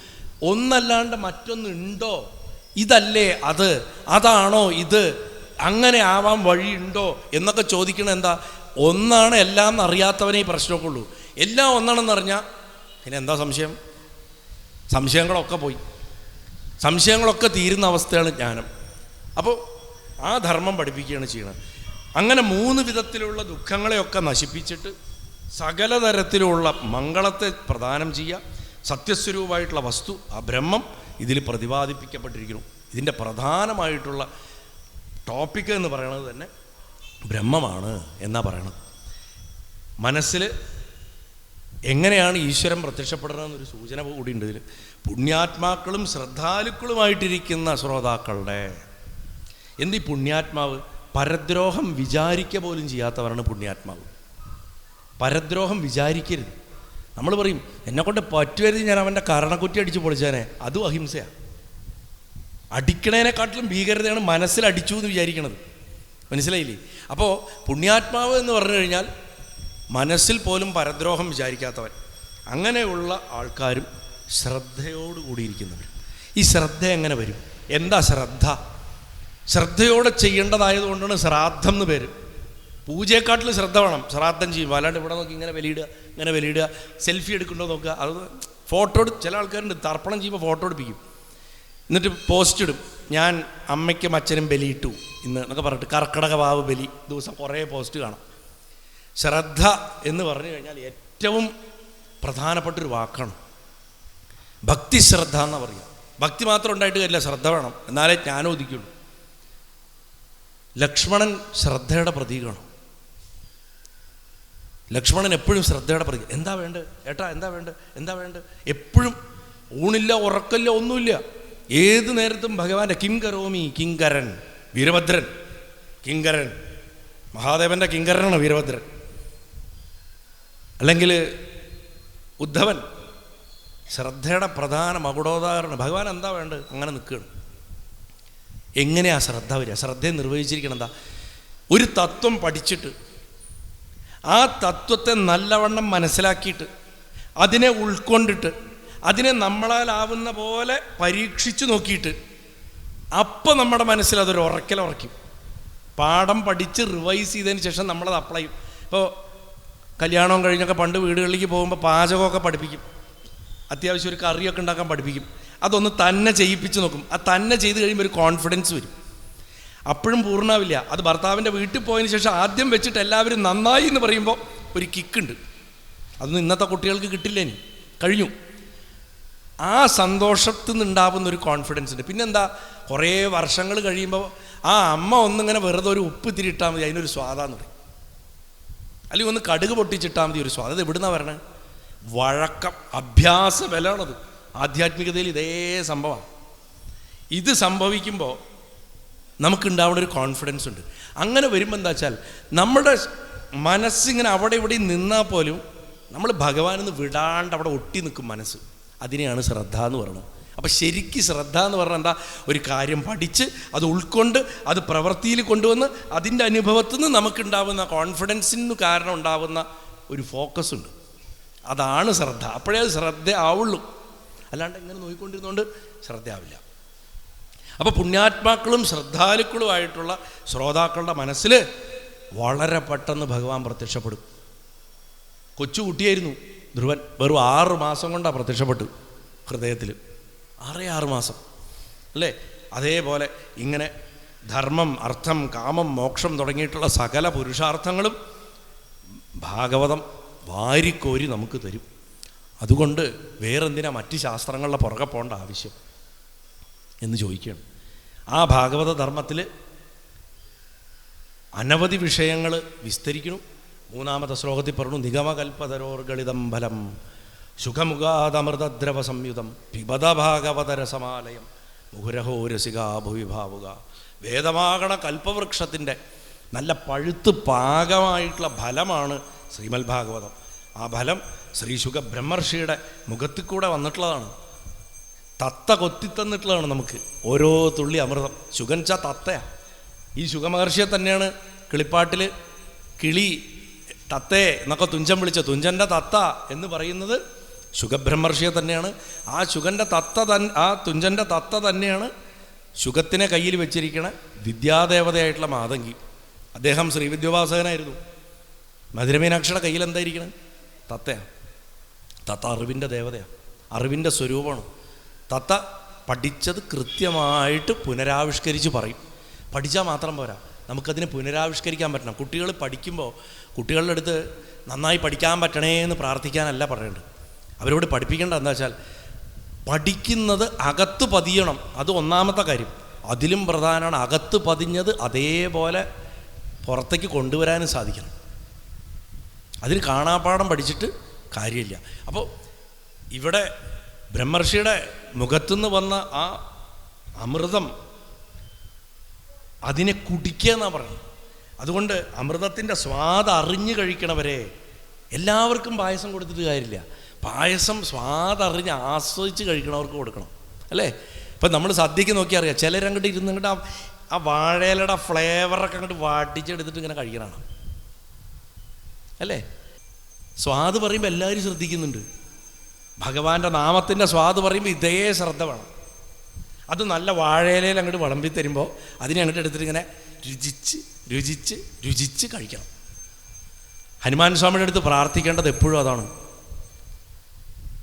ഒന്നല്ലാണ്ട് മറ്റൊന്നുണ്ടോ? ഇതല്ലേ അത്. അതാണോ ഇത്? അങ്ങനെ ആവാൻ വഴിയുണ്ടോ എന്നൊക്കെ ചോദിക്കണം എന്താ? ഒന്നാണ് എല്ലാം അറിയാത്തവനെ ഈ പ്രശ്നമൊക്കെ ഉള്ളൂ എല്ലാം ഒന്നാണെന്ന് അറിഞ്ഞാൽ പിന്നെ എന്താ സംശയം? സംശയങ്ങളൊക്കെ പോയി. സംശയങ്ങളൊക്കെ തീരുന്ന അവസ്ഥയാണ് ജ്ഞാനം. അപ്പോൾ ആ ധർമ്മം പഠിപ്പിക്കുകയാണ് ചെയ്യുന്നത് അങ്ങനെ മൂന്ന് വിധത്തിലുള്ള ദുഃഖങ്ങളെയൊക്കെ നശിപ്പിച്ചിട്ട് സകല തരത്തിലുള്ള മംഗളത്തെ പ്രദാനം ചെയ്യുക. സത്യസ്വരൂപമായിട്ടുള്ള വസ്തു ആ ബ്രഹ്മം ഇതിൽ പ്രതിപാദിപ്പിക്കപ്പെട്ടിരിക്കുന്നു. ഇതിന്റെ പ്രധാനമായിട്ടുള്ള ടോപ്പിക്ക് എന്ന് പറയണത് തന്നെ ബ്രഹ്മമാണ് എന്നാ പറയണത്. മനസ്സിൽ എങ്ങനെയാണ് ഈശ്വരൻ പ്രത്യക്ഷപ്പെടണമെന്നൊരു സൂചന കൂടി ഉണ്ട് ഇതിൽ പുണ്യാത്മാക്കളും ശ്രദ്ധാലുക്കളുമായിട്ടിരിക്കുന്ന ശ്രോതാക്കളുടെ എന്ത് ഈ പുണ്യാത്മാവ്? പരദ്രോഹം വിചാരിക്ക പോലും ചെയ്യാത്തവരാണ് പുണ്യാത്മാവ്. പരദ്രോഹം വിചാരിക്കരുത്. നമ്മൾ പറയും എന്നെക്കൊണ്ട് പറ്റുവരുത് ഞാൻ അവന്റെ കരണക്കുറ്റി അടിച്ച് പൊളിച്ചേനെ അതും അഹിംസയാണ് അടിക്കണേനെക്കാട്ടിലും ഭീകരതയാണ് മനസ്സിൽ അടിച്ചു എന്ന് വിചാരിക്കണത്. മനസ്സിലായില്ലേ? അപ്പോൾ പുണ്യാത്മാവ് എന്ന് പറഞ്ഞു കഴിഞ്ഞാൽ മനസ്സിൽ പോലും പരദ്രോഹം വിചാരിക്കാത്തവൻ. അങ്ങനെയുള്ള ആൾക്കാരും ശ്രദ്ധയോടുകൂടിയിരിക്കുന്നവർ ഈ ശ്രദ്ധ എങ്ങനെ വരും? എന്താ ശ്രദ്ധ? ശ്രദ്ധയോടെ ചെയ്യേണ്ടതായതുകൊണ്ടാണ് ശ്രാദ്ധം എന്ന് പേര്. പൂജയെക്കാട്ടിൽ ശ്രദ്ധ വേണം. ശ്രാദ്ധം ചെയ്യും. അല്ലാണ്ട് ഇവിടെ നോക്കി ഇങ്ങനെ വലിയിടുക ഇങ്ങനെ വലിയിടുക സെൽഫി എടുക്കണ്ടോ നോക്കുക. അത് ഫോട്ടോ എടുത്ത് ചില ആൾക്കാരുണ്ട്. തർപ്പണം ചെയ്യുമ്പോൾ ഫോട്ടോ എടുപ്പിക്കും. എന്നിട്ട് പോസ്റ്റ് ഇടും. ഞാൻ അമ്മയ്ക്കും അച്ഛനും ബലിയിട്ടു ഇന്ന് എന്നൊക്കെ പറഞ്ഞിട്ട് കർക്കിടക വാവ് ബലി ദിവസം കുറേ പോസ്റ്റ് കാണാം. ശ്രദ്ധ എന്ന് പറഞ്ഞു കഴിഞ്ഞാൽ ഏറ്റവും പ്രധാനപ്പെട്ട ഒരു വാക്കാണ്. ഭക്തി ശ്രദ്ധ എന്ന് പറയുക. ഭക്തി മാത്രം ഉണ്ടായിട്ട് കാര്യമില്ല ശ്രദ്ധ വേണം. എന്നാലേ ജ്ഞാനം ഒതുക്കുള്ളൂ ലക്ഷ്മണൻ ശ്രദ്ധയുടെ പ്രതീകമാണ്. ലക്ഷ്മണൻ എപ്പോഴും ശ്രദ്ധയുടെ പ്രതീകം എന്താ വേണ്ടത്? ഏട്ടാ എന്താ വേണ്ടത്? എന്താ വേണ്ടത്? എപ്പോഴും ഊണില്ല ഉറക്കമില്ല ഒന്നുമില്ല. ഏത് നേരത്തും ഭഗവാന്റെ കിങ്കരോമി കിങ്കരൻ വീരഭദ്രൻ കിങ്കരൻ. മഹാദേവന്റെ കിങ്കരനാണ് വീരഭദ്രൻ. അല്ലെങ്കിൽ ഉദ്ധവൻ ശ്രദ്ധയുടെ പ്രധാന മകുടോദാഹരണം. ഭഗവാൻ എന്താ വേണ്ടത്? അങ്ങനെ നിൽക്കുകയാണ്. എങ്ങനെയാ ശ്രദ്ധ വരിക? ശ്രദ്ധയെ നിർവഹിച്ചിരിക്കണം എന്താ? ഒരു തത്വം പഠിച്ചിട്ട് ആ തത്വത്തെ നല്ലവണ്ണം മനസ്സിലാക്കിയിട്ട് അതിനെ ഉൾക്കൊണ്ടിട്ട് അതിനെ നമ്മളാലാവുന്ന പോലെ പരീക്ഷിച്ചു നോക്കിയിട്ട് അപ്പം നമ്മുടെ മനസ്സിൽ അതൊരു ഉറക്കൽ ഉറക്കും പാഠം പഠിച്ച് റിവൈസ് ചെയ്തതിന് ശേഷം നമ്മളത് അപ്ലൈ ചെയ്യും. ഇപ്പോൾ കല്യാണവും കഴിഞ്ഞൊക്കെ പണ്ട് വീടുകളിലേക്ക് പോകുമ്പോൾ പാചകമൊക്കെ പഠിപ്പിക്കും. അത്യാവശ്യം ഒരു കറിയൊക്കെ ഉണ്ടാക്കാൻ പഠിപ്പിക്കും. അതൊന്ന് തന്നെ ചെയ്യിപ്പിച്ച് നോക്കും. ആ തന്നെ ചെയ്ത് കഴിയുമ്പോൾ ഒരു കോൺഫിഡൻസ് വരും. അപ്പോഴും പൂർണമാവില്ല അത് ഭർത്താവിന്റെ വീട്ടിൽ പോയതിന് ശേഷം ആദ്യം വെച്ചിട്ട് എല്ലാവരും നന്നായി എന്ന് പറയുമ്പോൾ ഒരു കിക്കുണ്ട് അതൊന്നും ഇന്നത്തെ കുട്ടികൾക്ക് കിട്ടില്ല ഇനി. കഴിഞ്ഞു. ആ സന്തോഷത്തിൽ നിന്നുണ്ടാവുന്ന ഒരു കോൺഫിഡൻസ് ഉണ്ട്. പിന്നെന്താ? കുറേ വർഷങ്ങൾ കഴിയുമ്പോൾ ആ അമ്മ ഒന്നിങ്ങനെ വെറുതെ ഒരു ഉപ്പ് ഇത്തിരി ഇട്ടാൽ മതി അതിനൊരു സ്വാദാന്ന് പറയും. അല്ലെങ്കിൽ ഒന്ന് കടുക് പൊട്ടിച്ചിട്ടാൽ മതി ഒരു സ്വാദം. അത് എവിടുന്ന വരണേ? വഴക്കം അഭ്യാസ ബലമാണത് ആധ്യാത്മികതയിൽ ഇതേ സംഭവമാണ്. ഇത് സംഭവിക്കുമ്പോൾ നമുക്കുണ്ടാവുന്ന ഒരു കോൺഫിഡൻസ് ഉണ്ട്. അങ്ങനെ വരുമ്പോൾ എന്താ വെച്ചാൽ നമ്മുടെ മനസ്സിങ്ങനെ അവിടെ ഇവിടെ നിന്നാൽ പോലും നമ്മൾ ഭഗവാനെന്ന് വിടാണ്ട് അവിടെ ഒട്ടി നിൽക്കും മനസ്സ്. അതിനെയാണ് ശ്രദ്ധ എന്ന് പറയുന്നത് അപ്പോൾ ശരിക്ക് ശ്രദ്ധ എന്ന് പറഞ്ഞാൽ എന്താ? ഒരു കാര്യം പഠിച്ച് അത് ഉൾക്കൊണ്ട് അത് പ്രവൃത്തിയിൽ കൊണ്ടുവന്ന് അതിന്റെ അനുഭവത്തിൽ നിന്ന് നമുക്കുണ്ടാവുന്ന കോൺഫിഡൻസിന് കാരണം ഉണ്ടാവുന്ന ഒരു ഫോക്കസ് ഉണ്ട് അതാണ് ശ്രദ്ധ. അപ്പോഴേ അത് ശ്രദ്ധ ആവുള്ളൂ. അല്ലാണ്ട് ഇങ്ങനെ നോക്കിക്കൊണ്ടിരുന്നുകൊണ്ട് ശ്രദ്ധയാവില്ല. അപ്പോൾ പുണ്യാത്മാക്കളും ശ്രദ്ധാലുക്കളുമായിട്ടുള്ള ശ്രോതാക്കളുടെ മനസ്സിൽ വളരെ പെട്ടെന്ന് ഭഗവാൻ പ്രത്യക്ഷപ്പെടും. കൊച്ചുകുട്ടിയായിരുന്നു. ധ്രുവൻ വെറും ആറ് മാസം കൊണ്ടാണ് പ്രത്യക്ഷപ്പെട്ടു ഹൃദയത്തിൽ ആറേ ആറ് മാസം. അല്ലേ? അതേപോലെ ഇങ്ങനെ ധർമ്മം അർത്ഥം കാമം മോക്ഷം തുടങ്ങിയിട്ടുള്ള സകല പുരുഷാർത്ഥങ്ങളും ഭാഗവതം വാരിക്കോരി നമുക്ക് തരും. അതുകൊണ്ട് വേറെന്തിനാ മറ്റ് ശാസ്ത്രങ്ങളുടെ പുറകെ പോകേണ്ട ആവശ്യം? എന്ന് ചോദിക്കുകയാണ്. ആ ഭാഗവത ധർമ്മത്തിൽ അനവധി വിഷയങ്ങൾ വിസ്തരിക്കുന്നു. മൂന്നാമത്തെ ശ്ലോകത്തിൽ പറഞ്ഞു നിഗമകൽപ്പതരോർഗളിതം ഫലം സുഖമുഖാതമൃതദ്രവ സംയുതം പിബത ഭാഗവതരസമാലയം മുഹുരഹോ രസികാ ഭുവിഭാവുക വേദമാകണ കൽപ്പവൃക്ഷത്തിന്റെ നല്ല പഴുത്ത് പാകമായിട്ടുള്ള ഫലമാണ് ശ്രീമൽ ഭാഗവതം. ആ ഫലം ശ്രീ ശ്രീശുഖ ബ്രഹ്മർഷിയുടെ മുഖത്തിൽ കൂടെ വന്നിട്ടുള്ളതാണ്. തത്ത കൊത്തിത്തന്നിട്ടുള്ളതാണ് നമുക്ക്. ഓരോ തുള്ളി അമൃതം. ശുഗൻച തത്തയാണ് ഈ ശുഖമഹർഷിയെ തന്നെയാണ് കിളിപ്പാട്ടിൽ കിളി തത്തേ എന്നൊക്കെ തുഞ്ചൻ വിളിച്ച തുഞ്ചന്റെ തത്ത എന്ന് പറയുന്നത് ശുഖബ്രഹ്മർഷിയെ തന്നെയാണ്. ആ ശുഗന്റെ തത്ത തൻ ആ തുഞ്ചന്റെ തത്ത തന്നെയാണ് ശുഗത്തിനെ കയ്യിൽ വെച്ചിരിക്കണ വിദ്യാദേവതയായിട്ടുള്ള മാതങ്കി. അദ്ദേഹം ശ്രീവിദ്യോപാസകനായിരുന്നു മധുരമീനാക്ഷിയുടെ കയ്യിൽ എന്തായിരിക്കണം? തത്തയാണ് തത്ത അറിവിന്റെ ദേവതയാണ് അറിവിന്റെ സ്വരൂപമാണ്. തത്ത പഠിച്ചത് കൃത്യമായിട്ട് പുനരാവിഷ്കരിച്ച് പറയും. പഠിച്ചാൽ മാത്രം പോരാ. നമുക്കതിനെ പുനരാവിഷ്കരിക്കാൻ പറ്റണം. കുട്ടികൾ പഠിക്കുമ്പോൾ കുട്ടികളുടെ അടുത്ത് നന്നായി പഠിക്കാൻ പറ്റണേ എന്ന് പ്രാർത്ഥിക്കാനല്ല പറയേണ്ടത്. അവരോട് പഠിപ്പിക്കേണ്ട എന്താ വെച്ചാൽ പഠിക്കുന്നത് അകത്ത് പതിയണം. അത് ഒന്നാമത്തെ കാര്യം. അതിലും പ്രധാനമാണ് അകത്ത് പതിഞ്ഞത് അതേപോലെ പുറത്തേക്ക് കൊണ്ടുവരാനും സാധിക്കണം. അതിന് കാണാപ്പാടം പഠിച്ചിട്ട് കാര്യമില്ല. അപ്പോൾ ഇവിടെ ബ്രഹ്മർഷിയുടെ മുഖത്തുനിന്ന് വന്ന ആ അമൃതം അതിനെ കുടിക്കുക എന്നാണ് പറയുന്നത്. അതുകൊണ്ട് അമൃതത്തിന്റെ സ്വാദ് അറിഞ്ഞു കഴിക്കണവരെ എല്ലാവർക്കും പായസം കൊടുത്തിട്ട് കാര്യമില്ല. പായസം സ്വാദ് അറിഞ്ഞ് ആസ്വദിച്ച് കഴിക്കണവർക്ക് കൊടുക്കണം. അല്ലേ? ഇപ്പം നമ്മൾ സദ്യക്ക് നോക്കി അറിയാം. ചിലരങ്ങോട്ട് ഇരുന്നിട്ട് ആ ആ വാഴയിലയുടെ ഫ്ലേവറൊക്കെ അങ്ങോട്ട് വാട്ടിച്ചെടുത്തിട്ട് ഇങ്ങനെ കഴിക്കണം അല്ലേ? സ്വാദ് പറയുമ്പോൾ എല്ലാവരും ശ്രദ്ധിക്കുന്നുണ്ട്. ഭഗവാന്റെ നാമത്തിന്റെ സ്വാദ് പറയുമ്പോൾ ഇതേ ശ്രദ്ധ വേണം. അത് നല്ല വാഴയിലയിൽ അങ്ങോട്ട് വിളമ്പി തരുമ്പോൾ അതിനെ അങ്ങോട്ട് എടുത്തിട്ട് ഇങ്ങനെ രുചിച്ച് രുചിച്ച് രുചിച്ച് കഴിക്കണം. ഹനുമാൻ സ്വാമിയുടെ അടുത്ത് പ്രാർത്ഥിക്കേണ്ടത് എപ്പോഴും അതാണ്.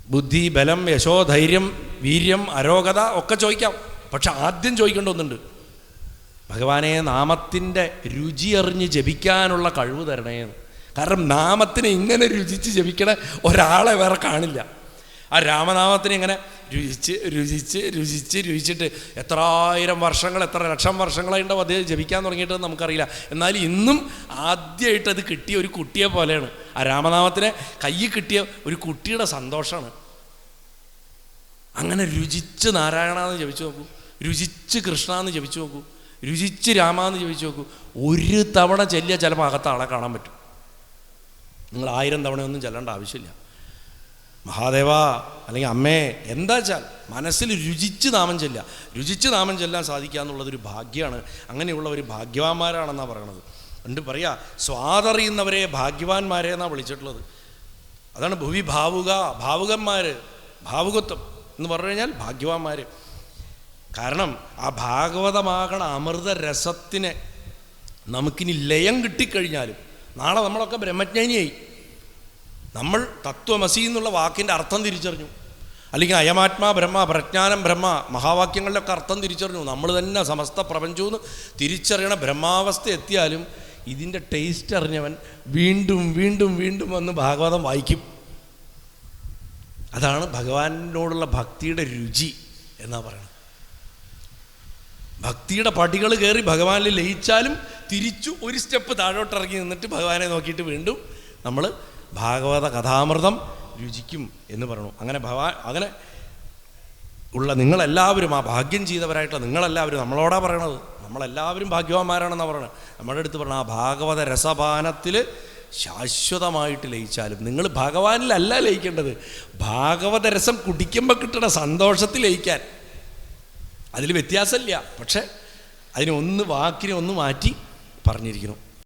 ബുദ്ധി ബലം യശോ ധൈര്യം വീര്യം അരോഗത ഒക്കെ ചോദിക്കാം. പക്ഷെ ആദ്യം ചോദിക്കേണ്ട ഒന്നുണ്ട്. ഭഗവാനെ നാമത്തിന്റെ രുചി അറിഞ്ഞ് ജപിക്കാനുള്ള കഴിവ് തരണേന്ന്. കാരണം നാമത്തിന് ഇങ്ങനെ രുചിച്ച് ജപിക്കണ ഒരാളെ വേറെ കാണില്ല. ആ രാമനാമത്തിന് ഇങ്ങനെ രുചിച്ച് രുചിച്ച് രുചിച്ച് രുചിച്ചിട്ട് എത്ര ആയിരം വർഷങ്ങൾ എത്ര ലക്ഷം വർഷങ്ങളായിട്ടുണ്ടാവും അദ്ദേഹം ജപിക്കാൻ തുടങ്ങിയിട്ട് നമുക്കറിയില്ല. എന്നാൽ ഇന്നും ആദ്യമായിട്ട് അത് കിട്ടിയ ഒരു കുട്ടിയെ പോലെയാണ്. ആ രാമനാമത്തിനെ കയ്യിൽ കിട്ടിയ ഒരു കുട്ടിയുടെ സന്തോഷമാണ്. അങ്ങനെ രുചിച്ച് നാരായണ എന്ന് ജപിച്ചു നോക്കൂ. രുചിച്ച് കൃഷ്ണ എന്ന് ജപിച്ചു നോക്കൂ. രുചിച്ച് രാമ എന്ന് ജപിച്ചു നോക്കൂ. ഒരു തവണ ചെല്ലിയ ചിലപ്പോൾ അകത്ത് ആളെ കാണാൻ പറ്റും. നിങ്ങൾ ആയിരം തവണയൊന്നും ചെല്ലേണ്ട ആവശ്യമില്ല. മഹാദേവ അല്ലെങ്കിൽ അമ്മേ എന്താ വെച്ചാൽ മനസ്സിൽ രുചിച്ച് നാമം ചെല്ലുക. രുചിച്ച് നാമം ചെല്ലാൻ സാധിക്കുക എന്നുള്ളതൊരു ഭാഗ്യമാണ്. അങ്ങനെയുള്ള ഒരു ഭാഗ്യവാന്മാരാണെന്നാണ് പറയണത്. ഉണ്ട് പറയാ സ്വാതറിയുന്നവരെ ഭാഗ്യവാന്മാരെ എന്നാണ് വിളിച്ചിട്ടുള്ളത്. അതാണ് ഭൂവി ഭാവുക ഭാവുകന്മാർ ഭാവുകത്വം എന്ന് പറഞ്ഞു കഴിഞ്ഞാൽ ഭാഗ്യവാന്മാർ കാരണം ആ ഭാഗവതമാകണ അമൃത രസത്തിന് നമുക്കിനി ലയം കിട്ടിക്കഴിഞ്ഞാലും നാളെ നമ്മളൊക്കെ ബ്രഹ്മജ്ഞാനിയായി. നമ്മൾ തത്വമസി എന്നുള്ള വാക്കിന്റെ അർത്ഥം തിരിച്ചറിഞ്ഞു. അല്ലെങ്കിൽ അയമാത്മാ ബ്രഹ്മ പ്രജ്ഞാനം ബ്രഹ്മ മഹാവാക്യങ്ങളിലൊക്കെ അർത്ഥം തിരിച്ചറിഞ്ഞു. നമ്മൾ തന്നെ സമസ്ത പ്രപഞ്ചവും തിരിച്ചറിയണ ബ്രഹ്മാവസ്ഥ എത്തിയാലും ഇതിന്റെ ടേസ്റ്റ് അറിഞ്ഞവൻ വീണ്ടും വീണ്ടും വീണ്ടും വന്ന് ഭാഗവതം വായിക്കും. അതാണ് ഭഗവാനോടുള്ള ഭക്തിയുടെ രുചി എന്നാ പറയുന്നത് ഭക്തിയുടെ പടികൾ കയറി ഭഗവാനിൽ ലയിച്ചാലും തിരിച്ചു ഒരു സ്റ്റെപ്പ് താഴോട്ടിറങ്ങി നിന്നിട്ട് ഭഗവാനെ നോക്കിയിട്ട് വീണ്ടും നമ്മൾ ഭാഗവത കഥാമൃതം രുചിക്കും എന്ന് പറഞ്ഞു. അങ്ങനെ ഭഗവാൻ അങ്ങനെ ഉള്ള നിങ്ങളെല്ലാവരും ആ ഭാഗ്യം ചെയ്തവരായിട്ടുള്ള നിങ്ങളെല്ലാവരും നമ്മളോടാ പറയണത്? നമ്മളെല്ലാവരും ഭാഗ്യവാന്മാരാണെന്നാണ് പറയണത്. നമ്മുടെ അടുത്ത് പറഞ്ഞ ആ ഭാഗവത രസപാനത്തിൽ ശാശ്വതമായിട്ട് ലയിച്ചാലും നിങ്ങൾ ഭഗവാനിലല്ല ലയിക്കേണ്ടത്. ഭാഗവത രസം കുടിക്കുമ്പോൾ കിട്ടുന്ന സന്തോഷത്തിൽ ലയിക്കാൻ. അതിൽ വ്യത്യാസമില്ല. പക്ഷേ അതിനെ ഒന്ന് വാക്കിനെ ഒന്ന് മാറ്റി പറഞ്ഞിരിക്കുന്നു.